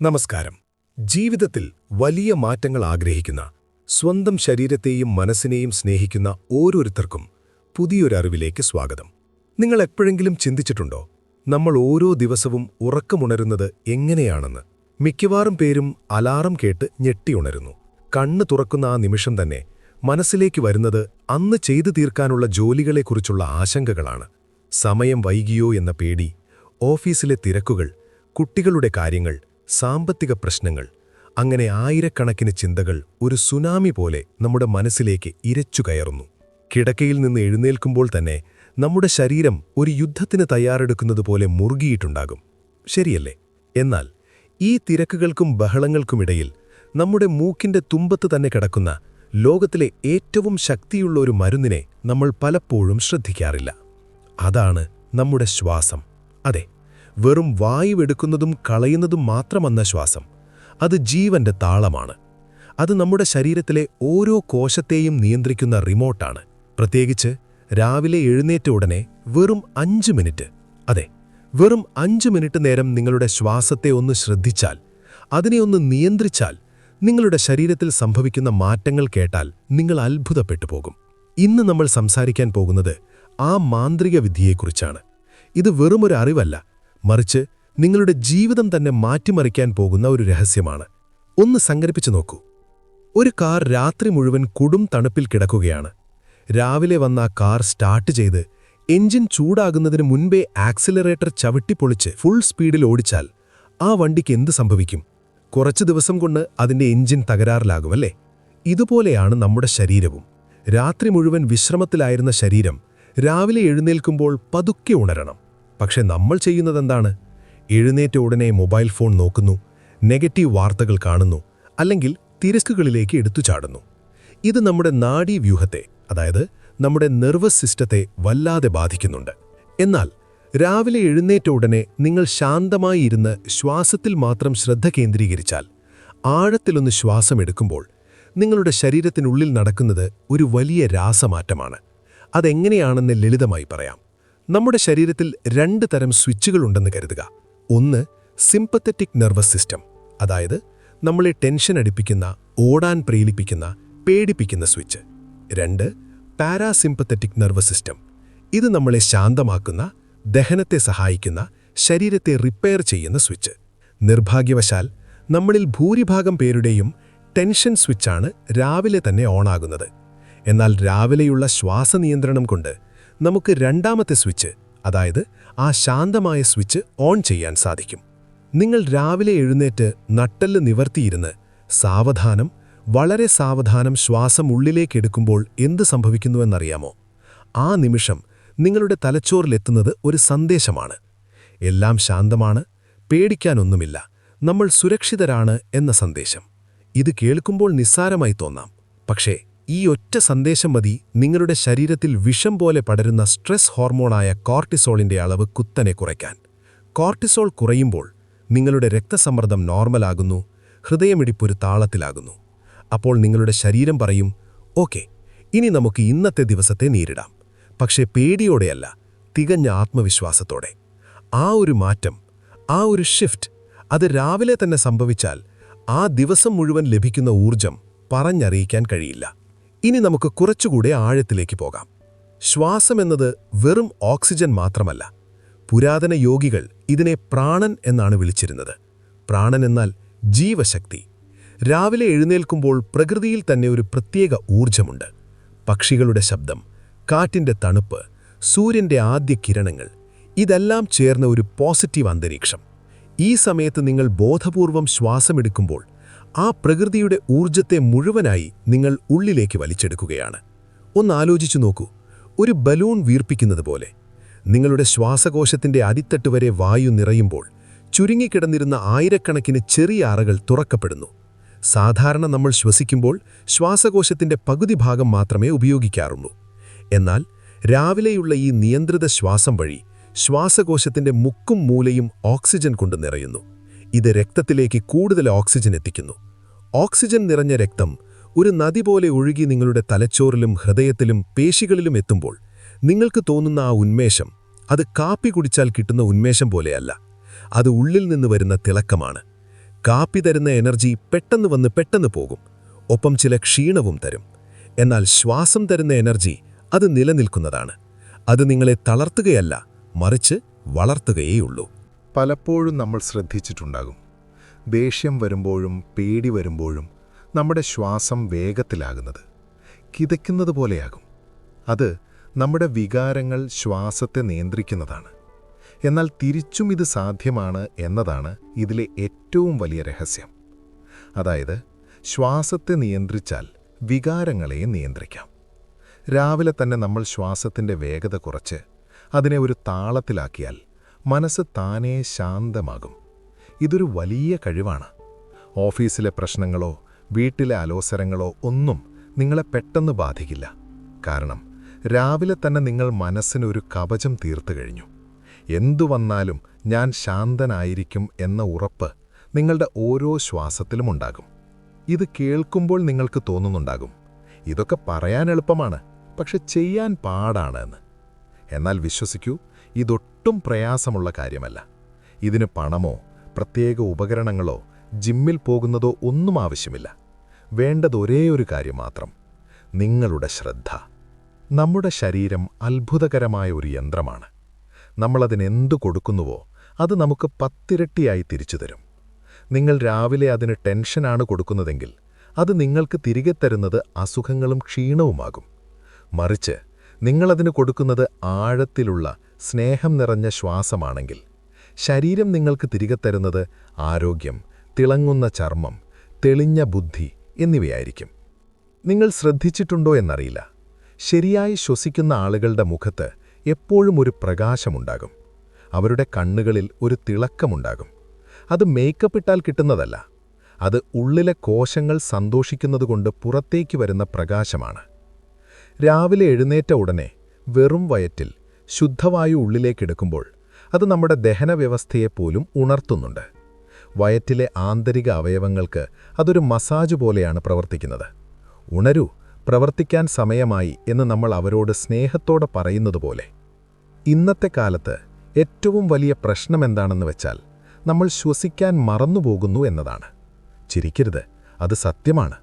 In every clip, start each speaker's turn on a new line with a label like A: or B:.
A: നമസ്കാരം. ജീവിതത്തിൽ വലിയ മാറ്റങ്ങൾ ആഗ്രഹിക്കുന്ന സ്വന്തം ശരീരത്തെയും മനസ്സിനെയും സ്നേഹിക്കുന്ന ഓരോരുത്തർക്കും പുതിയൊരറിവിലേക്ക് സ്വാഗതം. നിങ്ങൾ എപ്പോഴെങ്കിലും ചിന്തിച്ചിട്ടുണ്ടോ നമ്മൾ ഓരോ ദിവസവും ഉറക്കമുണരുന്നത് എങ്ങനെയാണെന്ന്? മിക്കവാറും പേരും അലാറം കേട്ട് ഞെട്ടിയുണരുന്നു കണ്ണ് തുറക്കുന്ന ആ നിമിഷം തന്നെ മനസ്സിലേക്ക് വരുന്നത് അന്ന് ചെയ്തു തീർക്കാനുള്ള ജോലികളെക്കുറിച്ചുള്ള ആശങ്കകളാണ്. സമയം വൈകിയോ എന്ന പേടി ഓഫീസിലെ തിരക്കുകൾ കുട്ടികളുടെ കാര്യങ്ങൾ സാമ്പത്തിക പ്രശ്നങ്ങൾ അങ്ങനെ ആയിരക്കണക്കിന് ചിന്തകൾ ഒരു സുനാമി പോലെ നമ്മുടെ മനസ്സിലേക്ക് ഇരച്ചു കയറുന്നു. കിടക്കയിൽ നിന്ന് എഴുന്നേൽക്കുമ്പോൾ തന്നെ നമ്മുടെ ശരീരം ഒരു യുദ്ധത്തിന് തയ്യാറെടുക്കുന്നത് പോലെ മുറുകിയിട്ടുണ്ടാകും. ശരിയല്ലേ? എന്നാൽ ഈ തിരക്കുകൾക്കും ബഹളങ്ങൾക്കുമിടയിൽ നമ്മുടെ മൂക്കിന്റെ തുമ്പത്ത് തന്നെ കിടക്കുന്ന ലോകത്തിലെ ഏറ്റവും ശക്തിയുള്ള ഒരു മരുന്നിനെ നമ്മൾ പലപ്പോഴും ശ്രദ്ധിക്കാറില്ല. അതാണ് നമ്മുടെ ശ്വാസം. അതെ വെറും വായുവെടുക്കുന്നതും കളയുന്നതും മാത്രമെന്ന ശ്വാസം. അത് ജീവന്റെ താളമാണ്. അത് നമ്മുടെ ശരീരത്തിലെ ഓരോ കോശത്തെയും നിയന്ത്രിക്കുന്ന റിമോട്ടാണ്. പ്രത്യേകിച്ച് രാവിലെ എഴുന്നേറ്റ ഉടനെ വെറും അഞ്ച് മിനിറ്റ്. അതെ വെറും അഞ്ച് മിനിറ്റ് നേരം നിങ്ങളുടെ ശ്വാസത്തെ ഒന്ന് ശ്രദ്ധിച്ചാൽ അതിനെ ഒന്ന് നിയന്ത്രിച്ചാൽ നിങ്ങളുടെ ശരീരത്തിൽ സംഭവിക്കുന്ന മാറ്റങ്ങൾ കേട്ടാൽ നിങ്ങൾ അത്ഭുതപ്പെട്ടു പോകും. ഇന്ന് നമ്മൾ സംസാരിക്കാൻ പോകുന്നത് ആ മാന്ത്രിക വിദ്യയെക്കുറിച്ചാണ് ഇത് വെറുമൊരു അറിവല്ല മറിച്ച് നിങ്ങളുടെ ജീവിതം തന്നെ മാറ്റിമറിക്കാൻ പോകുന്ന ഒരു രഹസ്യമാണ്. ഒന്ന് സങ്കല്പിച്ചു നോക്കൂ. ഒരു കാർ രാത്രി മുഴുവൻ കൊടും തണുപ്പിൽ കിടക്കുകയാണ്. രാവിലെ വന്ന ആ കാർ സ്റ്റാർട്ട് ചെയ്ത് എഞ്ചിൻ ചൂടാകുന്നതിന് മുൻപേ ആക്സിലറേറ്റർ ചവിട്ടിപ്പൊളിച്ച് ഫുൾ സ്പീഡിൽ ഓടിച്ചാൽ ആ വണ്ടിക്ക് എന്ത് സംഭവിക്കും? കുറച്ച് ദിവസം കൊണ്ട് അതിന്റെ എഞ്ചിൻ തകരാറിലാകുമല്ലേ ഇതുപോലെയാണ് നമ്മുടെ ശരീരവും. രാത്രി മുഴുവൻ വിശ്രമത്തിലായിരുന്ന ശരീരം രാവിലെ എഴുന്നേൽക്കുമ്പോൾ പതുക്കെ ഉണരണം. പക്ഷെ നമ്മൾ ചെയ്യുന്നത് എന്താണ് എഴുന്നേറ്റ ഉടനെ മൊബൈൽ ഫോൺ നോക്കുന്നു നെഗറ്റീവ് വാർത്തകൾ കാണുന്നു അല്ലെങ്കിൽ തിരസ്കുകളിലേക്ക് എടുത്തു ചാടുന്നു. ഇത് നമ്മുടെ നാഡീവ്യൂഹത്തെ അതായത് നമ്മുടെ നെർവസ് സിസ്റ്റത്തെ വല്ലാതെ ബാധിക്കുന്നുണ്ട്. എന്നാൽ രാവിലെ എഴുന്നേറ്റ ഉടനെ നിങ്ങൾ ശാന്തമായി ഇരുന്ന് ശ്വാസത്തിൽ മാത്രം ശ്രദ്ധ കേന്ദ്രീകരിച്ചാൽ ആഴത്തിലൊന്ന് ശ്വാസമെടുക്കുമ്പോൾ നിങ്ങളുടെ ശരീരത്തിനുള്ളിൽ നടക്കുന്നത് ഒരു വലിയ രാസമാറ്റമാണ്. അതെങ്ങനെയാണെന്ന് ലളിതമായി പറയാം. നമ്മുടെ ശരീരത്തിൽ രണ്ട് തരം സ്വിച്ചുകൾ ഉണ്ടെന്ന് കരുതുക. ഒന്ന് സിംപത്തറ്റിക് നെർവസ് സിസ്റ്റം അതായത് നമ്മളെ ടെൻഷൻ അടിപ്പിക്കുന്ന ഓടാൻ പ്രേരിപ്പിക്കുന്ന പേടിപ്പിക്കുന്ന സ്വിച്ച്. രണ്ട് പാരാസിംപത്തറ്റിക് നെർവസ് സിസ്റ്റം ഇത് നമ്മളെ ശാന്തമാക്കുന്ന ദഹനത്തെ സഹായിക്കുന്ന ശരീരത്തെ റിപ്പയർ ചെയ്യുന്ന സ്വിച്ച്. നിർഭാഗ്യവശാൽ നമ്മളിൽ ഭൂരിഭാഗം പേരുടെയും ടെൻഷൻ സ്വിച്ചാണ് രാവിലെ തന്നെ ഓണാകുന്നത് എന്നാൽ രാവിലെയുള്ള ശ്വാസനിയന്ത്രണം കൊണ്ട് നമുക്ക് രണ്ടാമത്തെ സ്വിച്ച് അതായത് ആ ശാന്തമായ സ്വിച്ച് ഓൺ ചെയ്യാൻ സാധിക്കും. നിങ്ങൾ രാവിലെ എഴുന്നേറ്റ് നട്ടൽ നിവർത്തിയിരുന്ന് സാവധാനം വളരെ സാവധാനം ശ്വാസം ഉള്ളിലേക്ക് ഉള്ളിലേക്കെടുക്കുമ്പോൾ എന്ത് സംഭവിക്കുന്നുവെന്നറിയാമോ ആ നിമിഷം നിങ്ങളുടെ തലച്ചോറിലെത്തുന്നത് ഒരു സന്ദേശമാണ്. എല്ലാം ശാന്തമാണ് പേടിക്കാനൊന്നുമില്ല നമ്മൾ സുരക്ഷിതരാണ് എന്ന സന്ദേശം. ഇത് കേൾക്കുമ്പോൾ നിസ്സാരമായി തോന്നാം. പക്ഷേ ഈ ഒറ്റ സന്ദേശം മതി. നിങ്ങളുടെ ശരീരത്തിൽ വിഷം പോലെ പടരുന്ന സ്ട്രെസ് ഹോർമോണായ കോർട്ടിസോളിന്റെ അളവ് കുത്തനെ കുറയ്ക്കാൻ. കോർട്ടിസോൾ കുറയുമ്പോൾ നിങ്ങളുടെ രക്തസമ്മർദ്ദം നോർമലാകുന്നു. ഹൃദയമിടിപ്പൊരു താളത്തിലാകുന്നു. അപ്പോൾ നിങ്ങളുടെ ശരീരം പറയും ഓക്കെ ഇനി നമുക്ക് ഇന്നത്തെ ദിവസത്തെ നേരിടാം. പക്ഷേ പേടിയോടെയല്ല തികഞ്ഞ ആത്മവിശ്വാസത്തോടെ. ആ ഒരു മാറ്റം ആ ഒരു ഷിഫ്റ്റ് അത് രാവിലെ തന്നെ സംഭവിച്ചാൽ ആ ദിവസം മുഴുവൻ ലഭിക്കുന്ന ഊർജം പറഞ്ഞറിയിക്കാൻ കഴിയില്ല. ഇനി നമുക്ക് കുറച്ചുകൂടെ ആഴത്തിലേക്ക് പോകാം. ശ്വാസം എന്നത് വെറും ഓക്സിജൻ മാത്രമല്ല പുരാതന യോഗികൾ ഇതിനെ പ്രാണൻ എന്നാണ് വിളിച്ചിരുന്നത്. പ്രാണൻ എന്നാൽ ജീവശക്തി. രാവിലെ എഴുന്നേൽക്കുമ്പോൾ പ്രകൃതിയിൽ തന്നെ ഒരു പ്രത്യേക ഊർജമുണ്ട് പക്ഷികളുടെ ശബ്ദം കാറ്റിന്റെ തണുപ്പ് സൂര്യന്റെ ആദ്യ കിരണങ്ങൾ ഇതെല്ലാം ചേർന്ന ഒരു പോസിറ്റീവ് അന്തരീക്ഷം. ഈ സമയത്ത് നിങ്ങൾ ബോധപൂർവം ശ്വാസമെടുക്കുമ്പോൾ ആ പ്രകൃതിയുടെ ഊർജത്തെ മുഴുവനായി നിങ്ങൾ ഉള്ളിലേക്ക് വലിച്ചെടുക്കുകയാണ്. ഒന്ന് ആലോചിച്ചു നോക്കൂ. ഒരു ബലൂൺ വീർപ്പിക്കുന്നത് പോലെ. നിങ്ങളുടെ ശ്വാസകോശത്തിന്റെ അടിത്തട്ട് വരെ വായു നിറയുമ്പോൾ ചുരുങ്ങിക്കിടന്നിരുന്ന ആയിരക്കണക്കിന് ചെറിയ അറകൾ തുറക്കപ്പെടുന്നു. സാധാരണ നമ്മൾ ശ്വസിക്കുമ്പോൾ ശ്വാസകോശത്തിന്റെ പകുതി ഭാഗം മാത്രമേ ഉപയോഗിക്കാറുള്ളൂ. എന്നാൽ രാവിലെയുള്ള ഈ നിയന്ത്രിത ശ്വാസം വഴി ശ്വാസകോശത്തിന്റെ മുക്കും മൂലയും ഓക്സിജൻ കൊണ്ട് നിറയുന്നു. ഇത് രക്തത്തിലേക്ക് കൂടുതൽ ഓക്സിജൻ എത്തിക്കുന്നു. ഓക്സിജൻ നിറഞ്ഞ രക്തം ഒരു നദി പോലെ ഒഴുകി നിങ്ങളുടെ തലച്ചോറിലും ഹൃദയത്തിലും പേശികളിലും എത്തുമ്പോൾ നിങ്ങൾക്ക് തോന്നുന്ന ആ ഉന്മേഷം അത് കാപ്പി കുടിച്ചാൽ കിട്ടുന്ന ഉന്മേഷം പോലെയല്ല. അത് ഉള്ളിൽ നിന്ന് വരുന്ന തിളക്കമാണ്.
B: കാപ്പി തരുന്ന എനർജി പെട്ടെന്ന് വന്ന് പെട്ടെന്ന് പോകും. ഒപ്പം ചില ക്ഷീണവും തരും. എന്നാൽ ശ്വാസം തരുന്ന എനർജി അത് നിലനിൽക്കുന്നതാണ്. അത് നിങ്ങളെ തളർത്തുകയല്ല മറിച്ച് വളർത്തുകയേയുള്ളൂ.
A: പലപ്പോഴും നമ്മൾ ശ്രദ്ധിച്ചിട്ടുണ്ടാകും. ദേഷ്യം വരുമ്പോഴും പേടി വരുമ്പോഴും നമ്മുടെ ശ്വാസം വേഗത്തിലാകുന്നത് കിതയ്ക്കുന്നത് പോലെയാകും. അത് നമ്മുടെ വികാരങ്ങൾ ശ്വാസത്തെ നിയന്ത്രിക്കുന്നതാണ്. എന്നാൽ തിരിച്ചും ഇത് സാധ്യമാണ് എന്നതാണ് ഇതിലെ ഏറ്റവും വലിയ രഹസ്യം. അതായത് ശ്വാസത്തെ നിയന്ത്രിച്ചാൽ വികാരങ്ങളെ നിയന്ത്രിക്കാം. രാവിലെ തന്നെ നമ്മൾ ശ്വാസത്തിന്റെ വേഗത കുറച്ച് അതിനെ ഒരു താളത്തിലാക്കിയാൽ മനസ്സ് താനേ ശാന്തമാകും. ഇതൊരു വലിയ കഴിവാണ്. ഓഫീസിലെ പ്രശ്നങ്ങളോ വീട്ടിലെ അലോസരങ്ങളോ ഒന്നും നിങ്ങളെ പെട്ടെന്ന് ബാധിക്കില്ല. കാരണം രാവിലെ തന്നെ നിങ്ങൾ മനസ്സിനൊരു കവചം തീർത്തു കഴിഞ്ഞു. എന്തു വന്നാലും ഞാൻ ശാന്തനായിരിക്കും എന്ന ഉറപ്പ് നിങ്ങളുടെ ഓരോ ശ്വാസത്തിലും ഉണ്ടാകും. ഇത് കേൾക്കുമ്പോൾ നിങ്ങൾക്ക് തോന്നുന്നുണ്ടാകും. ഇതൊക്കെ പറയാൻ എളുപ്പമാണ് പക്ഷെ ചെയ്യാൻ പാടാണ് എന്ന്. എന്നാൽ വിശ്വസിക്കൂ ഇതൊട്ടും പ്രയാസമുള്ള കാര്യമല്ല. ഇതിന് പണമോ പ്രത്യേക ഉപകരണങ്ങളോ ജിമ്മിൽ പോകുന്നതോ ഒന്നും ആവശ്യമില്ല. വേണ്ടത് ഒരേ കാര്യം മാത്രം. നിങ്ങളുടെ ശ്രദ്ധ. നമ്മുടെ ശരീരം അത്ഭുതകരമായ ഒരു യന്ത്രമാണ്. നമ്മളതിനെന്തു കൊടുക്കുന്നുവോ അത് നമുക്ക് പത്തിരട്ടിയായി തിരിച്ചു തരും. നിങ്ങൾ രാവിലെ അതിന് ടെൻഷനാണ് കൊടുക്കുന്നതെങ്കിൽ അത് നിങ്ങൾക്ക് തിരികെ തരുന്നത് അസുഖങ്ങളും ക്ഷീണവുമാകും. മറിച്ച് നിങ്ങളതിന് കൊടുക്കുന്നത് ആഴത്തിലുള്ള സ്നേഹം നിറഞ്ഞ ശ്വാസമാണെങ്കിൽ ശരീരം നിങ്ങൾക്ക് തിരികെ തരുന്നത് ആരോഗ്യം തിളങ്ങുന്ന ചർമ്മം തെളിഞ്ഞ ബുദ്ധി എന്നിവയായിരിക്കും. നിങ്ങൾ ശ്രദ്ധിച്ചിട്ടുണ്ടോ എന്നറിയില്ല. ശരിയായി ശ്വസിക്കുന്ന ആളുകളുടെ മുഖത്ത് എപ്പോഴും ഒരു പ്രകാശമുണ്ടാകും. അവരുടെ കണ്ണുകളിൽ ഒരു തിളക്കമുണ്ടാകും. അത് മേക്കപ്പ് ഇട്ടാൽ കിട്ടുന്നതല്ല. അത് ഉള്ളിലെ കോശങ്ങൾ സന്തോഷിക്കുന്നതുകൊണ്ട് പുറത്തേക്ക് വരുന്ന പ്രകാശമാണ്. രാവിലെ എഴുന്നേറ്റ ഉടനെ വെറും വയറ്റിൽ ശുദ്ധവായു ഉള്ളിലേക്കെടുക്കുമ്പോൾ അത് നമ്മുടെ ദഹനവ്യവസ്ഥയെപ്പോലും ഉണർത്തുന്നുണ്ട്. വയറ്റിലെ ആന്തരിക അവയവങ്ങൾക്ക് അതൊരു മസാജ് പോലെയാണ് പ്രവർത്തിക്കുന്നത്. ഉണരൂ പ്രവർത്തിക്കാൻ സമയമായി എന്ന് നമ്മൾ അവരോട് സ്നേഹത്തോടെ പറയുന്നതുപോലെ ഇന്നത്തെ കാലത്ത് ഏറ്റവും വലിയ പ്രശ്നം എന്താണെന്ന് വെച്ചാൽ നമ്മൾ ശ്വസിക്കാൻ മറന്നുപോകുന്നു എന്നതാണ്. ചിരിക്കരുത് അത് സത്യമാണ്.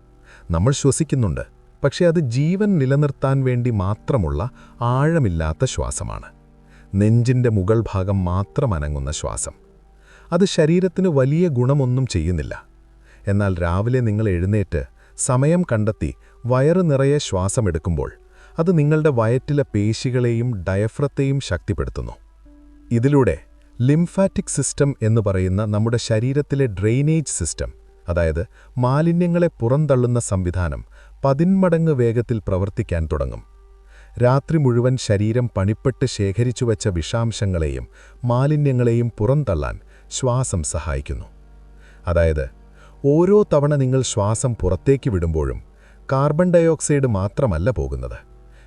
A: നമ്മൾ ശ്വസിക്കുന്നുണ്ട് പക്ഷേ അത് ജീവൻ നിലനിർത്താൻ വേണ്ടി മാത്രമുള്ള ആഴമില്ലാത്ത ശ്വാസമാണ്. നെഞ്ചിന്റെ മുകൾ ഭാഗം മാത്രം അനങ്ങുന്ന ശ്വാസം. അത് ശരീരത്തിന് വലിയ ഗുണമൊന്നും ചെയ്യുന്നില്ല. എന്നാൽ രാവിലെ നിങ്ങൾ എഴുന്നേറ്റ് സമയം കണ്ടെത്തി വയറ് നിറയെ ശ്വാസമെടുക്കുമ്പോൾ അത് നിങ്ങളുടെ വയറ്റിലെ പേശികളെയും ഡയഫ്രത്തെയും ശക്തിപ്പെടുത്തുന്നു. ഇതിലൂടെ ലിംഫാറ്റിക് സിസ്റ്റം എന്ന് പറയുന്ന നമ്മുടെ ശരീരത്തിലെ ഡ്രെയിനേജ് സിസ്റ്റം അതായത് മാലിന്യങ്ങളെ പുറന്തള്ളുന്ന സംവിധാനം പതിന്മടങ്ങ് വേഗത്തിൽ പ്രവർത്തിക്കാൻ തുടങ്ങും. രാത്രി മുഴുവൻ ശരീരം പണിപ്പെട്ട് ശേഖരിച്ചുവച്ച വിഷാംശങ്ങളെയും മാലിന്യങ്ങളെയും പുറന്തള്ളാൻ ശ്വാസം സഹായിക്കുന്നു. അതായത് ഓരോ തവണ നിങ്ങൾ ശ്വാസം പുറത്തേക്ക് വിടുമ്പോഴും കാർബൺ ഡയോക്സൈഡ് മാത്രമല്ല പോകുന്നത്.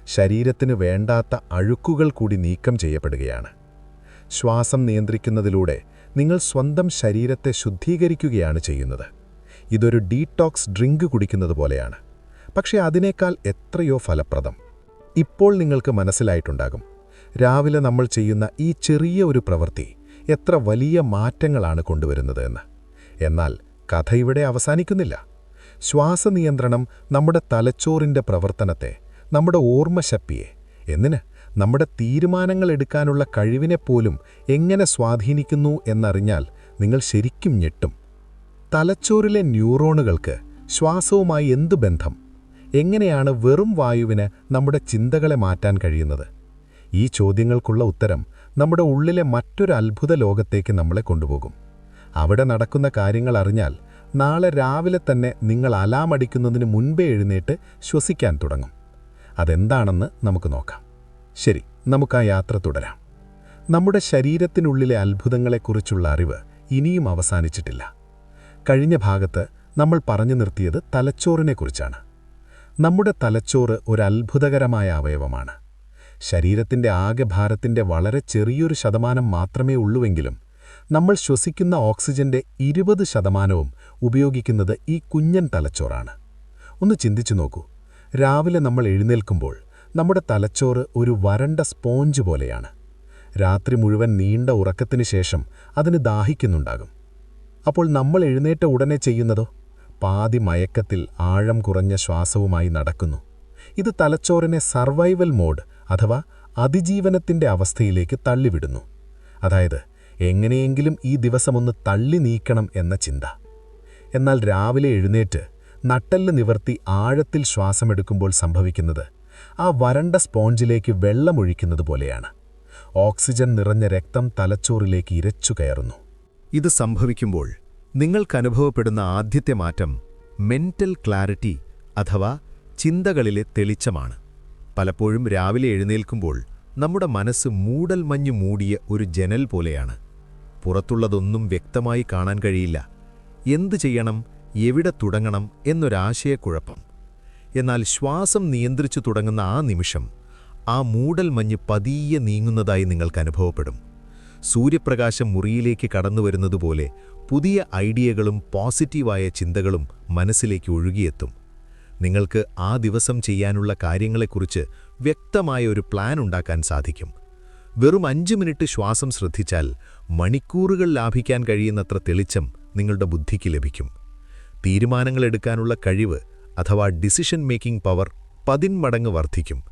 A: ശരീരത്തിന് വേണ്ടാത്ത അഴുക്കുകൾ കൂടി നീക്കം ചെയ്യപ്പെടുകയാണ്. ശ്വാസം നിയന്ത്രിക്കുന്നതിലൂടെ നിങ്ങൾ സ്വന്തം ശരീരത്തെ ശുദ്ധീകരിക്കുകയാണ് ചെയ്യുന്നത്. ഇതൊരു ഡീടോക്സ് ഡ്രിങ്ക് കുടിക്കുന്നത് പോലെയാണ്. പക്ഷേ അതിനേക്കാൾ എത്രയോ ഫലപ്രദം. ഇപ്പോൾ നിങ്ങൾക്ക് മനസ്സിലായിട്ടുണ്ടാകും. രാവിലെ നമ്മൾ ചെയ്യുന്ന ഈ ചെറിയ ഒരു പ്രവൃത്തി എത്ര വലിയ മാറ്റങ്ങളാണ് കൊണ്ടുവരുന്നത് എന്ന്. എന്നാൽ കഥ ഇവിടെ അവസാനിക്കുന്നില്ല. ശ്വാസനിയന്ത്രണം നമ്മുടെ തലച്ചോറിന്റെ പ്രവർത്തനത്തെ നമ്മുടെ ഓർമ്മശക്തിയെ എന്നിന് നമ്മുടെ തീരുമാനങ്ങൾ എടുക്കാനുള്ള കഴിവിനെപ്പോലും എങ്ങനെ സ്വാധീനിക്കുന്നു എന്നറിഞ്ഞാൽ നിങ്ങൾ ശരിക്കും ഞെട്ടും. തലച്ചോറിലെ ന്യൂറോണുകൾക്ക് ശ്വാസവുമായി എന്തു ബന്ധം? എങ്ങനെയാണ് വെറും വായുവിന് നമ്മുടെ ചിന്തകളെ മാറ്റാൻ കഴിയുന്നത്? ഈ ചോദ്യങ്ങൾക്കുള്ള ഉത്തരം നമ്മുടെ ഉള്ളിലെ മറ്റൊരു അത്ഭുത ലോകത്തേക്ക് നമ്മളെ കൊണ്ടുപോകും. അവിടെ നടക്കുന്ന കാര്യങ്ങൾ അറിഞ്ഞാൽ നാളെ രാവിലെ തന്നെ നിങ്ങൾ അലാം അടിക്കുന്നതിന് മുൻപേ എഴുന്നേറ്റ് ശ്വസിക്കാൻ തുടങ്ങും. അതെന്താണെന്ന് നമുക്ക് നോക്കാം. ശരി നമുക്ക് ആ യാത്ര തുടരാം. നമ്മുടെ ശരീരത്തിനുള്ളിലെ അത്ഭുതങ്ങളെക്കുറിച്ചുള്ള അറിവ് ഇനിയും അവസാനിച്ചിട്ടില്ല. കഴിഞ്ഞ ഭാഗത്ത് നമ്മൾ പറഞ്ഞു നിർത്തിയത് തലച്ചോറിനെക്കുറിച്ചാണ്. നമ്മുടെ തലച്ചോറ് ഒരു അത്ഭുതകരമായ അവയവമാണ്. ശരീരത്തിന്റെ ആകെ ഭാരത്തിന്റെ വളരെ ചെറിയൊരു ശതമാനം മാത്രമേ ഉള്ളുവെങ്കിലും നമ്മൾ ശ്വസിക്കുന്ന ഓക്സിജന്റെ ഇരുപത് ശതമാനവും ഉപയോഗിക്കുന്നത് ഈ കുഞ്ഞൻ തലച്ചോറാണ്. ഒന്ന് ചിന്തിച്ചു നോക്കൂ. രാവിലെ നമ്മൾ എഴുന്നേൽക്കുമ്പോൾ നമ്മുടെ തലച്ചോറ് ഒരു വരണ്ട സ്പോഞ്ച് പോലെയാണ്. രാത്രി മുഴുവൻ നീണ്ട ഉറക്കത്തിന് ശേഷം അതിന് ദാഹിക്കുന്നുണ്ടാകും.
C: അപ്പോൾ നമ്മൾ എഴുന്നേറ്റ ഉടനെ ചെയ്യുന്നതോ? പാതി മയക്കത്തിൽ ആഴം കുറഞ്ഞ ശ്വാസവുമായി നടക്കുന്നു. ഇത് തലച്ചോറിനെ സർവൈവൽ മോഡ് അഥവാ അതിജീവനത്തിന്റെ അവസ്ഥയിലേക്ക് തള്ളിവിടുന്നു. അതായത് എങ്ങനെയെങ്കിലും ഈ ദിവസമൊന്ന് തള്ളി നീക്കണം എന്ന ചിന്ത. എന്നാൽ രാവിലെ എഴുന്നേറ്റ് നട്ടെല്ല് നിവർത്തി ആഴത്തിൽ ശ്വാസമെടുക്കുമ്പോൾ സംഭവിക്കുന്നത് ആ വരണ്ട സ്പോഞ്ചിലേക്ക് വെള്ളമൊഴിക്കുന്നത് പോലെയാണ്. ഓക്സിജൻ നിറഞ്ഞ രക്തം തലച്ചോറിലേക്ക് ഇരച്ചു കയറുന്നു.
A: ഇത് സംഭവിക്കുമ്പോൾ നിങ്ങൾക്കനുഭവപ്പെടുന്ന ആദ്യത്തെ മാറ്റം മെന്റൽ ക്ലാരിറ്റി അഥവാ ചിന്തകളിലെ തെളിച്ചമാണ്. പലപ്പോഴും രാവിലെ എഴുന്നേൽക്കുമ്പോൾ നമ്മുടെ മനസ്സ് മൂടൽ മഞ്ഞു മൂടിയ ഒരു ജനൽ പോലെയാണ്. പുറത്തുള്ളതൊന്നും വ്യക്തമായി കാണാൻ കഴിയില്ല. എന്തു ചെയ്യണം എവിടെ തുടങ്ങണം എന്നൊരാശയക്കുഴപ്പം. എന്നാൽ ശ്വാസം നിയന്ത്രിച്ചു തുടങ്ങുന്ന ആ നിമിഷം ആ മൂടൽ മഞ്ഞ് പതിയെ നീങ്ങുന്നതായി നിങ്ങൾക്ക് അനുഭവപ്പെടും സൂര്യപ്രകാശം മുറിയിലേക്ക് കടന്നുവരുന്നതുപോലെ പുതിയ ഐഡിയകളും പോസിറ്റീവായ ചിന്തകളും മനസ്സിലേക്ക് ഒഴുകിയെത്തും. നിങ്ങൾക്ക് ആ ദിവസം ചെയ്യാനുള്ള കാര്യങ്ങളെക്കുറിച്ച് വ്യക്തമായ ഒരു പ്ലാൻ ഉണ്ടാക്കാൻ സാധിക്കും. വെറും അഞ്ച് മിനിറ്റ് ശ്വാസം ശ്രദ്ധിച്ചാൽ മണിക്കൂറുകൾ ലാഭിക്കാൻ കഴിയുന്നത്ര തെളിച്ചം നിങ്ങളുടെ ബുദ്ധിക്ക് ലഭിക്കും. തീരുമാനങ്ങൾ എടുക്കാനുള്ള കഴിവ് അഥവാ ഡിസിഷൻ മേക്കിംഗ് പവർ പതിന്മടങ്ങ് വർദ്ധിക്കും.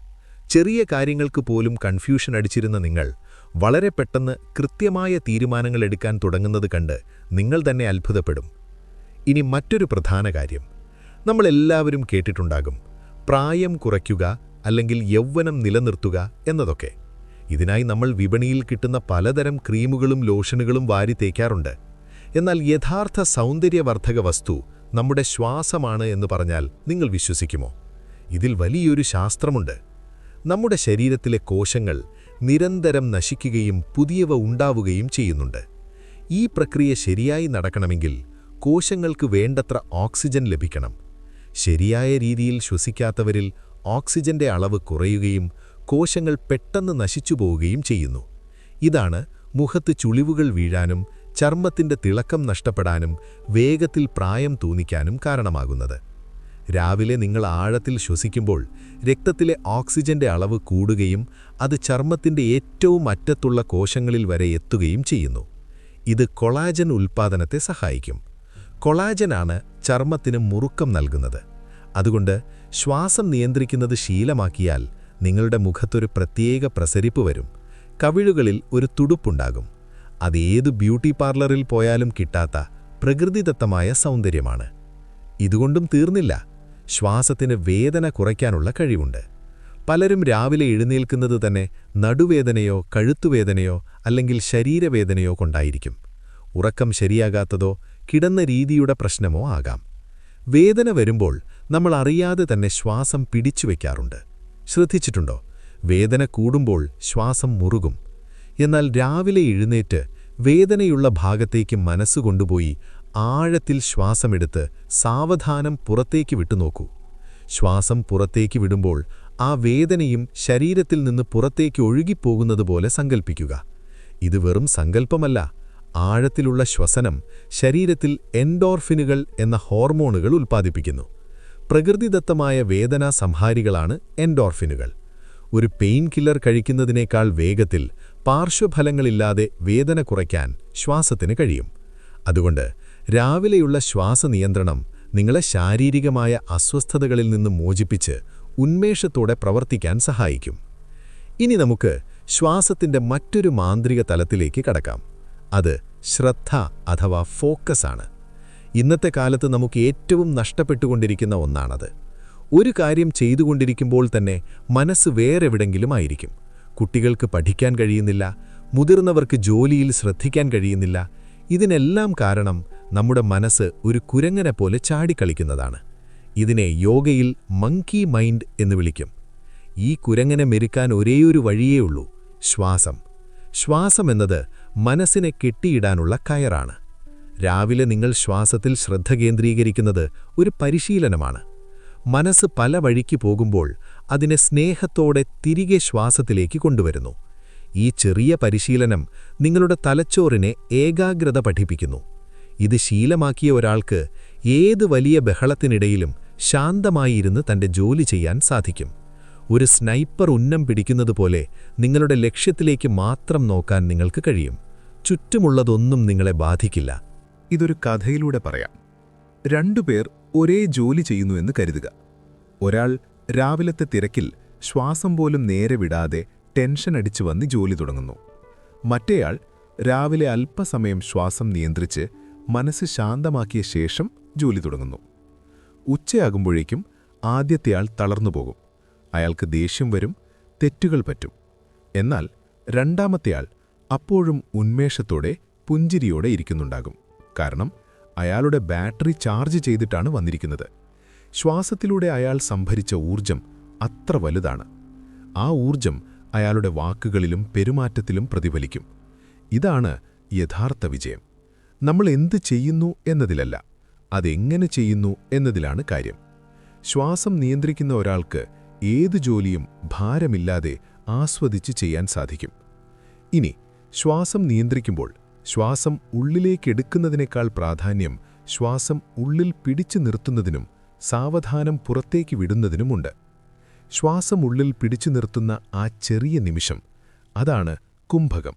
A: ചെറിയ കാര്യങ്ങൾക്ക് പോലും കൺഫ്യൂഷൻ അടിച്ചിരുന്ന നിങ്ങൾ വളരെ പെട്ടെന്ന് കൃത്യമായ തീരുമാനങ്ങൾ എടുക്കാൻ തുടങ്ങുന്നത് കണ്ട് നിങ്ങൾ തന്നെ അത്ഭുതപ്പെടും. ഇനി മറ്റൊരു പ്രധാന കാര്യം. നമ്മളെല്ലാവരും കേട്ടിട്ടുണ്ടാകും പ്രായം കുറയ്ക്കുക അല്ലെങ്കിൽ യൗവനം നിലനിർത്തുക എന്നതൊക്കെ. ഇതിനായി നമ്മൾ വിപണിയിൽ കിട്ടുന്ന പലതരം ക്രീമുകളും ലോഷനുകളും വാരി തേക്കാറുണ്ട്. എന്നാൽ യഥാർത്ഥ സൗന്ദര്യവർദ്ധക വസ്തു നമ്മുടെ ശ്വാസമാണ് എന്ന് പറഞ്ഞാൽ നിങ്ങൾ വിശ്വസിക്കുമോ? ഇതിൽ വലിയൊരു ശാസ്ത്രമുണ്ട്. നമ്മുടെ ശരീരത്തിലെ കോശങ്ങൾ നിരന്തരം നശിക്കുകയും പുതിയവ ഉണ്ടാവുകയും ചെയ്യുന്നുണ്ട്. ഈ പ്രക്രിയ ശരിയായി നടക്കണമെങ്കിൽ കോശങ്ങൾക്ക് വേണ്ടത്ര ഓക്സിജൻ ലഭിക്കണം. ശരിയായ രീതിയിൽ ശ്വസിക്കാത്തവരിൽ ഓക്സിജന്റെ അളവ് കുറയുകയും കോശങ്ങൾ പെട്ടെന്ന് നശിച്ചുപോവുകയും ചെയ്യുന്നു. ഇതാണ് മുഖത്ത് ചുളിവുകൾ വീഴാനും ചർമ്മത്തിന്റെ തിളക്കം നഷ്ടപ്പെടാനും വേഗത്തിൽ പ്രായം തോന്നിക്കാനും കാരണമാകുന്നത്. രാവിലെ നിങ്ങൾ ആഴത്തിൽ ശ്വസിക്കുമ്പോൾ രക്തത്തിലെ ഓക്സിജന്റെ അളവ് കൂടുകയും അത് ചർമ്മത്തിന്റെ ഏറ്റവും അറ്റത്തുള്ള കോശങ്ങളിൽ വരെ എത്തുകയും ചെയ്യുന്നു. ഇത് കൊളാജൻ ഉൽപ്പാദനത്തെ സഹായിക്കും. കൊളാജനാണ് ചർമ്മത്തിന് മുറുക്കം നൽകുന്നത്. അതുകൊണ്ട് ശ്വാസം നിയന്ത്രിക്കുന്നത് ശീലമാക്കിയാൽ നിങ്ങളുടെ മുഖത്തൊരു പ്രത്യേക പ്രസരിപ്പ് വരും. കവിളുകളിൽ ഒരു തുടുപ്പുണ്ടാകും. അതേത് ബ്യൂട്ടി പാർലറിൽ പോയാലും കിട്ടാത്ത പ്രകൃതിദത്തമായ സൗന്ദര്യമാണ്. ഇതുകൊണ്ടും തീർന്നില്ല. ശ്വാസത്തിന് വേദന കുറയ്ക്കാനുള്ള കഴിവുണ്ട്. പലരും രാവിലെ എഴുന്നേൽക്കുന്നത് തന്നെ നടുവേദനയോ കഴുത്തുവേദനയോ അല്ലെങ്കിൽ ശരീരവേദനയോ കൊണ്ടായിരിക്കും. ഉറക്കം ശരിയാകാത്തതോ കിടന്ന രീതിയുടെ പ്രശ്നമോ ആകാം. വേദന വരുമ്പോൾ നമ്മൾ അറിയാതെ തന്നെ ശ്വാസം പിടിച്ചുവെക്കാറുണ്ട് ശ്രദ്ധിച്ചിട്ടുണ്ടോ? വേദന കൂടുമ്പോൾ ശ്വാസം മുറുകും. എന്നാൽ രാവിലെ എഴുന്നേറ്റ് വേദനയുള്ള ഭാഗത്തേക്ക് മനസ്സുകൊണ്ടുപോയി ആഴത്തിൽ ശ്വാസമെടുത്ത് സാവധാനം പുറത്തേക്ക് വിട്ടുനോക്കൂ. ശ്വാസം പുറത്തേക്ക് വിടുമ്പോൾ ആ വേദനയും ശരീരത്തിൽ നിന്ന് പുറത്തേക്ക് ഒഴുകിപ്പോകുന്നതുപോലെ സങ്കൽപ്പിക്കുക. ഇത് വെറും സങ്കല്പമല്ല ആഴത്തിലുള്ള ശ്വസനം ശരീരത്തിൽ എൻഡോർഫിനുകൾ എന്ന ഹോർമോണുകൾ ഉൽപ്പാദിപ്പിക്കുന്നു. പ്രകൃതിദത്തമായ വേദനാ സംഹാരികളാണ് എൻഡോർഫിനുകൾ. ഒരു പെയിൻ കില്ലർ കഴിക്കുന്നതിനേക്കാൾ വേഗത്തിൽ പാർശ്വഫലങ്ങളില്ലാതെ വേദന കുറയ്ക്കാൻ ശ്വാസത്തിന് കഴിയും. അതുകൊണ്ട് രാവിലെയുള്ള ശ്വാസനിയന്ത്രണം നിങ്ങളെ ശാരീരികമായ അസ്വസ്ഥതകളിൽ നിന്ന് മോചിപ്പിച്ച് ഉന്മേഷത്തോടെ പ്രവർത്തിക്കാൻ സഹായിക്കും. ഇനി നമുക്ക് ശ്വാസത്തിന്റെ മറ്റൊരു മാന്ത്രിക തലത്തിലേക്ക് കടക്കാം. അത് ശ്രദ്ധ അഥവാ ഫോക്കസാണ് ഇന്നത്തെ കാലത്ത് നമുക്ക് ഏറ്റവും നഷ്ടപ്പെട്ടുകൊണ്ടിരിക്കുന്ന ഒന്നാണത്. ഒരു കാര്യം ചെയ്തുകൊണ്ടിരിക്കുമ്പോൾ തന്നെ മനസ്സ് വേറെവിടെങ്കിലും ആയിരിക്കും. കുട്ടികൾക്ക് പഠിക്കാൻ കഴിയുന്നില്ല മുതിർന്നവർക്ക് ജോലിയിൽ ശ്രദ്ധിക്കാൻ കഴിയുന്നില്ല. ഇതിനെല്ലാം കാരണം നമ്മുടെ മനസ്സ് ഒരു കുരങ്ങനെ പോലെ ചാടിക്കളിക്കുന്നതാണ്. ഇതിനെ യോഗയിൽ മങ്കി മൈൻഡ് എന്ന് വിളിക്കും. ഈ കുരങ്ങനെ മെരുക്കാൻ ഒരേയൊരു വഴിയേ ഉള്ളൂ ശ്വാസം. ശ്വാസം എന്നത് മനസ്സിനെ കെട്ടിയിടാനുള്ള കയറാണ്. രാവിലെ നിങ്ങൾ ശ്വാസത്തിൽ ശ്രദ്ധ കേന്ദ്രീകരിക്കുന്നത് ഒരു പരിശീലനമാണ്. മനസ്സ് പല വഴിക്ക് പോകുമ്പോൾ അതിനെ സ്നേഹത്തോടെ തിരികെ ശ്വാസത്തിലേക്ക് കൊണ്ടുവരുന്നു. ഈ ചെറിയ പരിശീലനം നിങ്ങളുടെ തലച്ചോറിനെ ഏകാഗ്രത പഠിപ്പിക്കുന്നു. ഇത് ശീലമാക്കിയ ഒരാൾക്ക് ഏത് വലിയ ബഹളത്തിനിടയിലും ശാന്തമായി ഇരുന്ന് തന്റെ ജോലി ചെയ്യാൻ സാധിക്കും. ഒരു സ്നൈപ്പർ ഉന്നം പിടിക്കുന്നതുപോലെ നിങ്ങളുടെ ലക്ഷ്യത്തിലേക്ക് മാത്രം നോക്കാൻ നിങ്ങൾക്ക് കഴിയും. ചുറ്റുമുള്ളതൊന്നും നിങ്ങളെ ബാധിക്കില്ല.
D: ഇതൊരു കഥയിലൂടെ പറയാം. രണ്ടുപേർ ഒരേ ജോലി ചെയ്യുന്നുവെന്ന് കരുതുക. ഒരാൾ രാവിലത്തെ തിരക്കിൽ ശ്വാസം പോലും നേരെ വിടാതെ ടെൻഷൻ അടിച്ചു വന്ന് ജോലി തുടങ്ങുന്നു. മറ്റേയാൾ രാവിലെ അല്പസമയം ശ്വാസം നിയന്ത്രിച്ച് മനസ്സ് ശാന്തമാക്കിയ ശേഷം ജോലി തുടങ്ങുന്നു. ഉച്ചയാകുമ്പോഴേക്കും ആദ്യത്തെയാൾ തളർന്നുപോകും അയാൾക്ക് ദേഷ്യം വരും തെറ്റുകൾ പറ്റും. എന്നാൽ രണ്ടാമത്തെയാൾ അപ്പോഴും ഉന്മേഷത്തോടെ പുഞ്ചിരിയോടെ ഇരിക്കുന്നുണ്ടാകും. കാരണം അയാളുടെ ബാറ്ററി ചാർജ് ചെയ്തിട്ടാണ് വന്നിരിക്കുന്നത്. ശ്വാസത്തിലൂടെ അയാൾ സംഭരിച്ച ഊർജം അത്ര വലുതാണ്. ആ ഊർജം അയാളുടെ വാക്കുകളിലും പെരുമാറ്റത്തിലും പ്രതിഫലിക്കും. ഇതാണ് യഥാർത്ഥ വിജയം. നമ്മൾ എന്ത് ചെയ്യുന്നു എന്നതിലല്ല അതെങ്ങനെ ചെയ്യുന്നു എന്നതിലാണ് കാര്യം. ശ്വാസം നിയന്ത്രിക്കുന്ന ഒരാൾക്ക് ഏത് ജോലിയും ഭാരമില്ലാതെ ആസ്വദിച്ച് ചെയ്യാൻ സാധിക്കും. ഇനി ശ്വാസം നിയന്ത്രിക്കുമ്പോൾ ശ്വാസം ഉള്ളിലേക്കെടുക്കുന്നതിനേക്കാൾ പ്രാധാന്യം ശ്വാസം ഉള്ളിൽ പിടിച്ചു നിർത്തുന്നതിനും സാവധാനം പുറത്തേക്ക് വിടുന്നതിനുമുണ്ട്. ശ്വാസം ഉള്ളിൽ പിടിച്ചു നിർത്തുന്ന ആ ചെറിയ നിമിഷം അതാണ് കുംഭകം.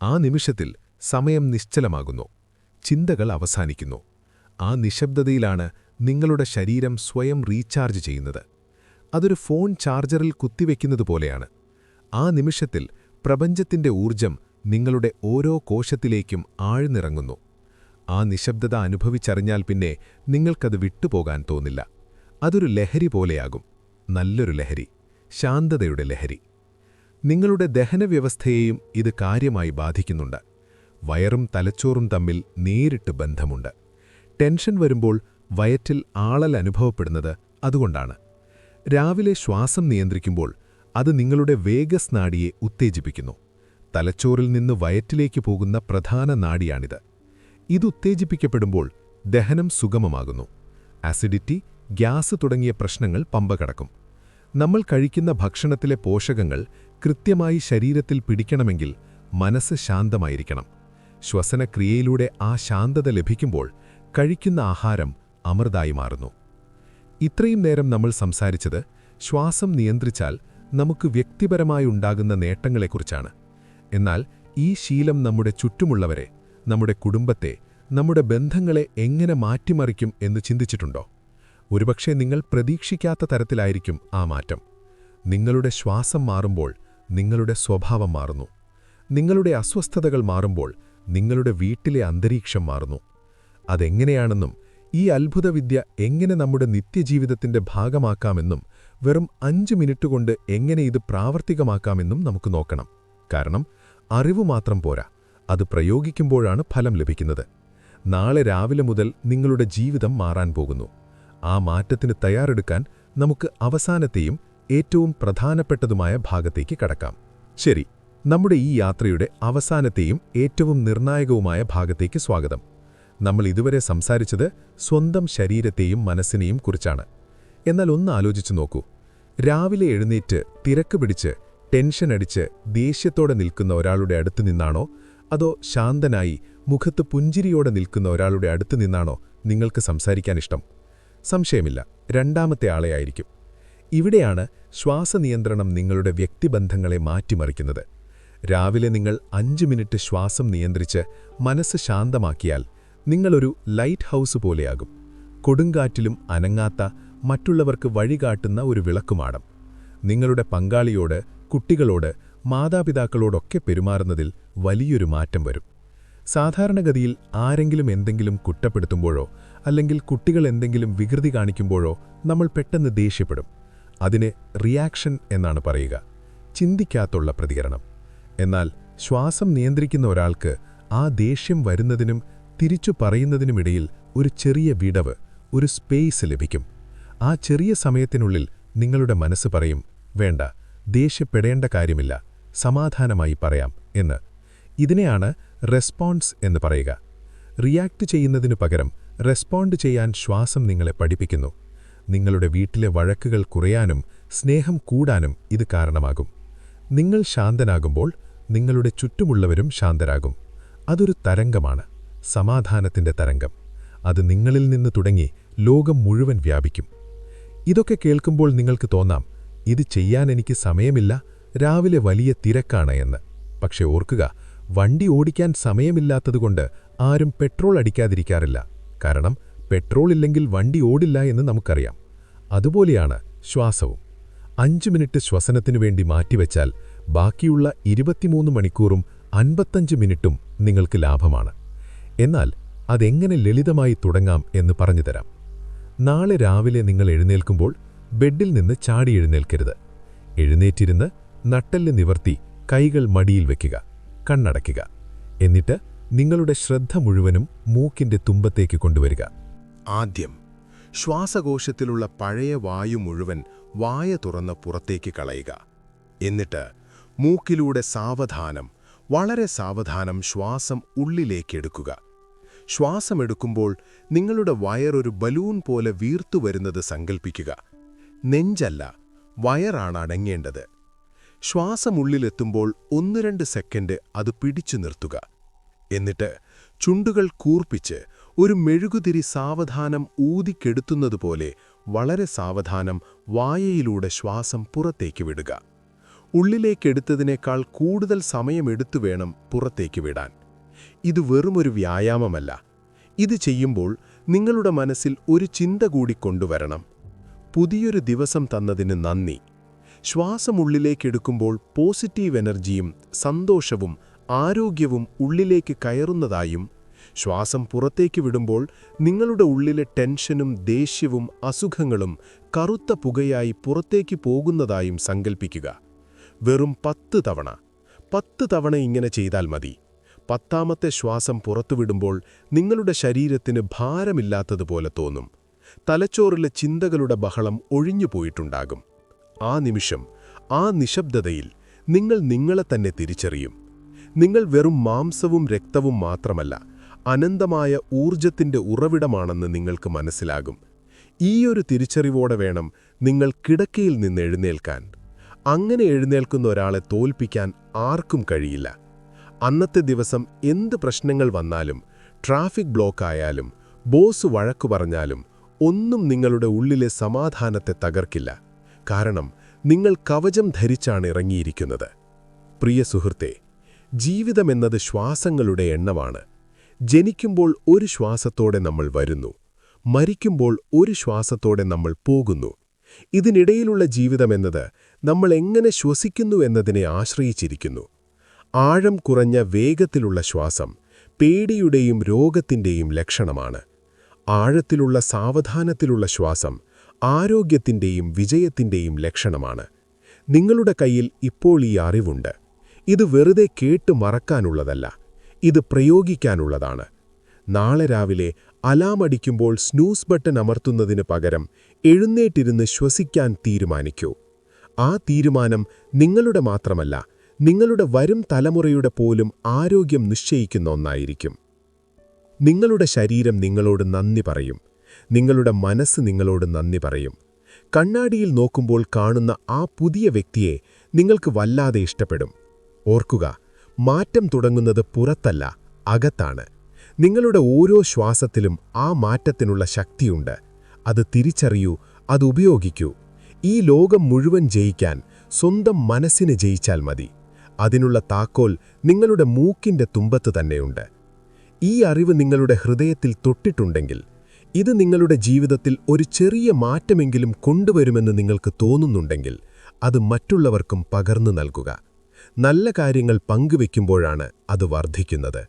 D: ആ നിമിഷത്തിൽ സമയം നിശ്ചലമാകുന്നു. ചിന്തകൾ അവസാനിക്കുന്നു. ആ നിശബ്ദതയിലാണ് നിങ്ങളുടെ ശരീരം സ്വയം റീചാർജ് ചെയ്യുന്നത്. അതൊരു ഫോൺ ചാർജറിൽ കുത്തിവെക്കുന്നത് പോലെയാണ്. ആ നിമിഷത്തിൽ പ്രപഞ്ചത്തിന്റെ ഊർജം നിങ്ങളുടെ ഓരോ കോശത്തിലേക്കും ആഴ്ന്നിറങ്ങുന്നു. ആ നിശബ്ദത അനുഭവിച്ചറിഞ്ഞാൽ പിന്നെ നിങ്ങൾക്കത് വിട്ടുപോകാൻ തോന്നില്ല. അതൊരു ലഹരി പോലെയാകും. നല്ലൊരു ലഹരി. ശാന്തതയുടെ ലഹരി. നിങ്ങളുടെ ദഹനവ്യവസ്ഥയെയും ഇത് കാര്യമായി ബാധിക്കുന്നുണ്ട്. വയറും തലച്ചോറും തമ്മിൽ നേരിട്ട് ബന്ധമുണ്ട്. ടെൻഷൻ വരുമ്പോൾ വയറ്റിൽ ആളൽ അനുഭവപ്പെടുന്നത് അതുകൊണ്ടാണ്. രാവിലെ ശ്വാസം നിയന്ത്രിക്കുമ്പോൾ അത് നിങ്ങളുടെ വേഗസ് നാഡിയെ ഉത്തേജിപ്പിക്കുന്നു. തലച്ചോറിൽ നിന്ന് വയറ്റിലേക്ക് പോകുന്ന പ്രധാന നാഡിയാണിത് ഇത് ഉത്തേജിപ്പിക്കപ്പെടുമ്പോൾ ദഹനം സുഗമമാകുന്നു. ആസിഡിറ്റി ഗ്യാസ് തുടങ്ങിയ പ്രശ്നങ്ങൾ പമ്പ കടക്കും നമ്മൾ കഴിക്കുന്ന ഭക്ഷണത്തിലെ പോഷകങ്ങൾ കൃത്യമായി ശരീരത്തിൽ പിടിക്കണമെങ്കിൽ മനസ്സ് ശാന്തമായിരിക്കണം. ശ്വസനക്രിയയിലൂടെ ആ ശാന്തത ലഭിക്കുമ്പോൾ കഴിക്കുന്ന ആഹാരം അമൃതായി മാറുന്നു. ഇത്രയും നേരം നമ്മൾ സംസാരിച്ചത് ശ്വാസം നിയന്ത്രിച്ചാൽ നമുക്ക് വ്യക്തിപരമായി ഉണ്ടാകുന്ന നേട്ടങ്ങളെക്കുറിച്ചാണ്. എന്നാൽ ഈ ശീലം നമ്മുടെ ചുറ്റുമുള്ളവരെ നമ്മുടെ കുടുംബത്തെ നമ്മുടെ ബന്ധങ്ങളെ എങ്ങനെ മാറ്റിമറിക്കും എന്ന് ചിന്തിച്ചിട്ടുണ്ടോ? ഒരുപക്ഷെ നിങ്ങൾ പ്രതീക്ഷിക്കാത്ത തരത്തിലായിരിക്കും ആ മാറ്റം. നിങ്ങളുടെ ശ്വാസം മാറുമ്പോൾ നിങ്ങളുടെ സ്വഭാവം മാറുന്നു. നിങ്ങളുടെ അസ്വസ്ഥതകൾ മാറുമ്പോൾ നിങ്ങളുടെ വീട്ടിലെ അന്തരീക്ഷം മാറുന്നു. അതെങ്ങനെയാണെന്നും ഈ അത്ഭുതവിദ്യ എങ്ങനെ നമ്മുടെ നിത്യജീവിതത്തിന്റെ ഭാഗമാക്കാമെന്നും വെറും അഞ്ച് മിനിറ്റ് കൊണ്ട് എങ്ങനെ ഇത് പ്രാവർത്തികമാക്കാമെന്നും നമുക്ക് നോക്കണം. കാരണം അറിവ് മാത്രം പോരാ അത് പ്രയോഗിക്കുമ്പോഴാണ് ഫലം ലഭിക്കുന്നത്. നാളെ രാവിലെ മുതൽ നിങ്ങളുടെ ജീവിതം മാറാൻ പോകുന്നു. ആ മാറ്റത്തിന് തയ്യാറെടുക്കാൻ നമുക്ക് അവസാനത്തെയും ഏറ്റവും പ്രധാനപ്പെട്ടതുമായ ഭാഗത്തേക്ക് കടക്കാം. ശരി നമ്മുടെ ഈ യാത്രയുടെ അവസാനത്തെയും ഏറ്റവും നിർണായകവുമായ ഭാഗത്തേക്ക് സ്വാഗതം. നമ്മൾ ഇതുവരെ സംസാരിച്ചത് സ്വന്തം ശരീരത്തെയും മനസ്സിനെയും കുറിച്ചാണ്. എന്നാൽ ഒന്ന് ആലോചിച്ചു നോക്കൂ. രാവിലെ എഴുന്നേറ്റ് തിരക്ക് പിടിച്ച് ടെൻഷൻ അടിച്ച് ദേഷ്യത്തോടെ നിൽക്കുന്ന ഒരാളുടെ അടുത്ത് നിന്നാണോ? അതോ ശാന്തനായി മുഖത്ത് പുഞ്ചിരിയോടെ നിൽക്കുന്ന ഒരാളുടെ അടുത്ത് നിന്നാണോ നിങ്ങൾക്ക് സംസാരിക്കാനിഷ്ടം സംശയമില്ല. രണ്ടാമത്തെ ആളെയായിരിക്കും ഇവിടെയാണ് ശ്വാസനിയന്ത്രണം നിങ്ങളുടെ വ്യക്തിബന്ധങ്ങളെ മാറ്റിമറിക്കുന്നത്. രാവിലെ നിങ്ങൾ അഞ്ച് മിനിറ്റ് ശ്വാസം നിയന്ത്രിച്ച് മനസ്സ് ശാന്തമാക്കിയാൽ നിങ്ങളൊരു ലൈറ്റ് ഹൗസ് പോലെയാകും. കൊടുങ്കാറ്റിലും അനങ്ങാത്ത മറ്റുള്ളവർക്ക് വഴികാട്ടുന്ന ഒരു വിളക്കുമാടം. നിങ്ങളുടെ പങ്കാളിയോട് കുട്ടികളോട് മാതാപിതാക്കളോടൊക്കെ പെരുമാറുന്നതിൽ വലിയൊരു മാറ്റം വരും. സാധാരണഗതിയിൽ ആരെങ്കിലും എന്തെങ്കിലും കുറ്റപ്പെടുത്തുമ്പോഴോ അല്ലെങ്കിൽ കുട്ടികൾ എന്തെങ്കിലും വികൃതി കാണിക്കുമ്പോഴോ നമ്മൾ പെട്ടെന്ന് ദേഷ്യപ്പെടും. അതിന് റിയാക്ഷൻ എന്നാണ് പറയുക. ചിന്തിക്കാത്തുള്ള പ്രതികരണം. എന്നാൽ ശ്വാസം നിയന്ത്രിക്കുന്ന ഒരാൾക്ക് ആ ദേഷ്യം വരുന്നതിനും തിരിച്ചു പറയുന്നതിനുമിടയിൽ ഒരു ചെറിയ വിടവ് ഒരു സ്പേസ് ലഭിക്കും. ആ ചെറിയ സമയത്തിനുള്ളിൽ നിങ്ങളുടെ മനസ്സ് പറയും വേണ്ട ദേഷ്യപ്പെടേണ്ട കാര്യമില്ല സമാധാനമായി പറയാം എന്ന്. ഇതിനെയാണ് റെസ്പോൺസ് എന്ന് പറയുക. റിയാക്ട് ചെയ്യുന്നതിനു പകരം റെസ്പോണ്ട് ചെയ്യാൻ ശ്വാസം നിങ്ങളെ പഠിപ്പിക്കുന്നു. നിങ്ങളുടെ വീട്ടിലെ വഴക്കുകൾ കുറയാനും സ്നേഹം കൂടാനും ഇത് കാരണമാകും. നിങ്ങൾ ശാന്തനാകുമ്പോൾ നിങ്ങളുടെ ചുറ്റുമുള്ളവരും ശാന്തരാകും. അതൊരു തരംഗമാണ് സമാധാനത്തിന്റെ തരംഗം. അത് നിങ്ങളിൽ നിന്ന് തുടങ്ങി ലോകം മുഴുവൻ വ്യാപിക്കും. ഇതൊക്കെ കേൾക്കുമ്പോൾ നിങ്ങൾക്ക് തോന്നാം ഇത് ചെയ്യാൻ എനിക്ക് സമയമില്ല രാവിലെ വലിയ തിരക്കാണ് എന്ന്. പക്ഷെ ഓർക്കുക വണ്ടി ഓടിക്കാൻ സമയമില്ലാത്തതുകൊണ്ട്
C: ആരും പെട്രോൾ അടിക്കാതിരിക്കാറില്ല. കാരണം പെട്രോൾ ഇല്ലെങ്കിൽ വണ്ടി ഓടില്ല എന്ന് നമുക്കറിയാം. അതുപോലെയാണ് ശ്വാസവും. അഞ്ച് മിനിറ്റ് ശ്വസനത്തിനു വേണ്ടി മാറ്റിവെച്ചാൽ ബാക്കിയുള്ള ഇരുപത്തിമൂന്ന് മണിക്കൂറും അൻപത്തഞ്ച് മിനിറ്റും നിങ്ങൾക്ക് ലാഭമാണ്. എന്നാൽ അതെങ്ങനെ ലളിതമായി തുടങ്ങാം എന്ന് പറഞ്ഞുതരാം നാളെ രാവിലെ നിങ്ങൾ എഴുന്നേൽക്കുമ്പോൾ ബെഡിൽ നിന്ന് ചാടി എഴുന്നേൽക്കരുത്. എഴുന്നേറ്റിരുന്ന് നട്ടെല്ല് നിവർത്തി കൈകൾ മടിയിൽ വയ്ക്കുക കണ്ണടയ്ക്കുക. എന്നിട്ട് നിങ്ങളുടെ ശ്രദ്ധ മുഴുവനും മൂക്കിന്റെ തുമ്പത്തേക്ക് കൊണ്ടുവരിക.
A: ആദ്യം ശ്വാസകോശത്തിലുള്ള പഴയ വായു മുഴുവൻ വായ തുറന്ന് പുറത്തേക്ക് കളയുക. എന്നിട്ട് മൂക്കിലൂടെ സാവധാനം വളരെ സാവധാനം ശ്വാസം ഉള്ളിലേക്കെടുക്കുക. ശ്വാസമെടുക്കുമ്പോൾ നിങ്ങളുടെ വയറൊരു ബലൂൺ പോലെ വീർത്തുവരുന്നത് സങ്കൽപ്പിക്കുക. നെഞ്ചല്ല വയറാണ് അടങ്ങേണ്ടത്. ശ്വാസമുള്ളിലെത്തുമ്പോൾ ഒന്ന് രണ്ട് സെക്കൻഡ് അത് പിടിച്ചു നിർത്തുക. എന്നിട്ട് ചുണ്ടുകൾ കൂർപ്പിച്ച് ഒരു മെഴുകുതിരി സാവധാനം ഊതിക്കെടുത്തുന്നതുപോലെ വളരെ സാവധാനം വായയിലൂടെ ശ്വാസം പുറത്തേക്ക് വിടുക. ഉള്ളിലേക്കെടുത്തതിനേക്കാൾ കൂടുതൽ സമയമെടുത്തു വേണം പുറത്തേക്ക് വിടാൻ. ഇത് വെറുമൊരു വ്യായാമമല്ല. ഇത് ചെയ്യുമ്പോൾ നിങ്ങളുടെ മനസ്സിൽ ഒരു ചിന്ത കൂടി കൊണ്ടുവരണം. പുതിയൊരു ദിവസം തന്നതിന് നന്ദി. ശ്വാസമുള്ളിലേക്കെടുക്കുമ്പോൾ പോസിറ്റീവ് എനർജിയും സന്തോഷവും ആരോഗ്യവും ഉള്ളിലേക്ക് കയറുന്നതായും ശ്വാസം പുറത്തേക്ക് വിടുമ്പോൾ നിങ്ങളുടെ ഉള്ളിലെ ടെൻഷനും ദേഷ്യവും അസുഖങ്ങളും കറുത്ത പുകയായി പുറത്തേക്ക് പോകുന്നതായും സങ്കൽപ്പിക്കുക. വെറും പത്ത് തവണ. പത്ത് തവണ ഇങ്ങനെ ചെയ്താൽ മതി. പത്താമത്തെ ശ്വാസം പുറത്തുവിടുമ്പോൾ നിങ്ങളുടെ ശരീരത്തിന് ഭാരമില്ലാത്തതുപോലെ തോന്നും. തലച്ചോറിലെ ചിന്തകളുടെ ബഹളം ഒഴിഞ്ഞു പോയിട്ടുണ്ടാകും. ആ നിമിഷം ആ നിശബ്ദതയിൽ നിങ്ങൾ നിങ്ങളെ തന്നെ തിരിച്ചറിയും. നിങ്ങൾ വെറും മാംസവും രക്തവും മാത്രമല്ല അനന്തമായ ഊർജത്തിന്റെ ഉറവിടമാണെന്ന് നിങ്ങൾക്ക് മനസ്സിലാകും. ഈയൊരു തിരിച്ചറിവോടെ വേണം നിങ്ങൾ കിടക്കയിൽ നിന്ന് എഴുന്നേൽക്കാൻ. അങ്ങനെ എഴുന്നേൽക്കുന്ന ഒരാളെ തോൽപ്പിക്കാൻ ആർക്കും കഴിയില്ല. അന്നത്തെ ദിവസം എന്ത് പ്രശ്നങ്ങൾ വന്നാലും ട്രാഫിക് ബ്ലോക്ക് ആയാലും ബോസ് വഴക്കു പറഞ്ഞാലും ഒന്നും നിങ്ങളുടെ ഉള്ളിലെ സമാധാനത്തെ തകർക്കില്ല. കാരണം നിങ്ങൾ കവചം ധരിച്ചാണ് ഇറങ്ങിയിരിക്കുന്നത്. പ്രിയ സുഹൃത്തെ ജീവിതമെന്നത് ശ്വാസങ്ങളുടെ എണ്ണമാണ്. ജനിക്കുമ്പോൾ ഒരു ശ്വാസത്തോടെ നമ്മൾ വരുന്നു. മരിക്കുമ്പോൾ ഒരു ശ്വാസത്തോടെ നമ്മൾ പോകുന്നു. ഇതിനിടയിലുള്ള ജീവിതമെന്നത് നമ്മൾ എങ്ങനെ ശ്വസിക്കുന്നു എന്നതിനെ ആശ്രയിച്ചിരിക്കുന്നു. ആഴം കുറഞ്ഞ വേഗത്തിലുള്ള ശ്വാസം പേടിയുടെയും രോഗത്തിന്റെയും ലക്ഷണമാണ്. ആഴത്തിലുള്ള സാവധാനത്തിലുള്ള ശ്വാസം ആരോഗ്യത്തിന്റെയും വിജയത്തിന്റെയും ലക്ഷണമാണ്. നിങ്ങളുടെ കയ്യിൽ ഇപ്പോൾ ഈ അറിവുണ്ട്. ഇത് വെറുതെ കേട്ട് മറക്കാനുള്ളതല്ല. ഇത് പ്രയോഗിക്കാനുള്ളതാണ്. നാളെ രാവിലെ അലാമടിക്കുമ്പോൾ സ്നൂസ് ബട്ടൺ അമർത്തുന്നതിന് പകരം എഴുന്നേറ്റിരുന്ന് ശ്വസിക്കാൻ തീരുമാനിക്കൂ. ആ തീരുമാനം നിങ്ങളുടെ മാത്രമല്ല നിങ്ങളുടെ വരും തലമുറയുടെ പോലും ആരോഗ്യം നിശ്ചയിക്കുന്ന ഒന്നായിരിക്കും. നിങ്ങളുടെ ശരീരം നിങ്ങളോട് നന്ദി പറയും നിങ്ങളുടെ മനസ്സ് നിങ്ങളോട് നന്ദി പറയും. കണ്ണാടിയിൽ നോക്കുമ്പോൾ കാണുന്ന ആ പുതിയ വ്യക്തിയെ നിങ്ങൾക്ക് വല്ലാതെ ഇഷ്ടപ്പെടും. ഓർക്കുക മാറ്റം തുടങ്ങുന്നത് പുറത്തല്ല അകത്താണ്. നിങ്ങളുടെ ഓരോ ശ്വാസത്തിലും ആ മാറ്റത്തിനുള്ള ശക്തിയുണ്ട്. അത് തിരിച്ചറിയൂ അത് ഉപയോഗിക്കൂ. ഈ ലോകം മുഴുവൻ ജയിക്കാൻ സ്വന്തം മനസ്സിനെ ജയിച്ചാൽ മതി. അതിനുള്ള താക്കോൽ നിങ്ങളുടെ മൂക്കിന്റെ തുമ്പത്ത് തന്നെയുണ്ട്. ഈ അറിവ് നിങ്ങളുടെ ഹൃദയത്തിൽ തൊട്ടിട്ടുണ്ടെങ്കിൽ ഇത് നിങ്ങളുടെ ജീവിതത്തിൽ ഒരു ചെറിയ മാറ്റമെങ്കിലും കൊണ്ടുവരുമെന്ന് നിങ്ങൾക്ക് തോന്നുന്നുണ്ടെങ്കിൽ അത് മറ്റുള്ളവർക്കും പകർന്നു നൽകുക. നല്ല കാര്യങ്ങൾ പങ്കുവെക്കുമ്പോഴാണ് അത് വർദ്ധിക്കുന്നത്.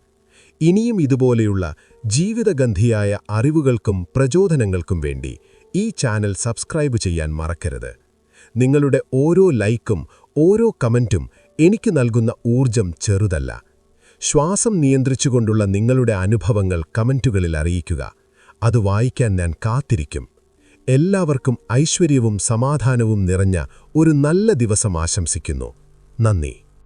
A: ഇനിയും ഇതുപോലെയുള്ള ജീവിതഗന്ധിയായ അറിവുകൾക്കും പ്രചോദനങ്ങൾക്കും വേണ്ടി ഈ ചാനൽ സബ്സ്ക്രൈബ് ചെയ്യാൻ മറക്കരുത്. നിങ്ങളുടെ ഓരോ ലൈക്കും ഓരോ കമന്റും എനിക്ക് നൽകുന്ന ഊർജം ചെറുതല്ല. ശ്വാസം നിയന്ത്രിച്ചുകൊണ്ടുള്ള നിങ്ങളുടെ അനുഭവങ്ങൾ കമന്റുകളിൽ അറിയിക്കുക. അത് വായിക്കാൻ ഞാൻ കാത്തിരിക്കും. എല്ലാവർക്കും ഐശ്വര്യവും സമാധാനവും നിറഞ്ഞ ഒരു നല്ല ദിവസം ആശംസിക്കുന്നു. നന്ദി.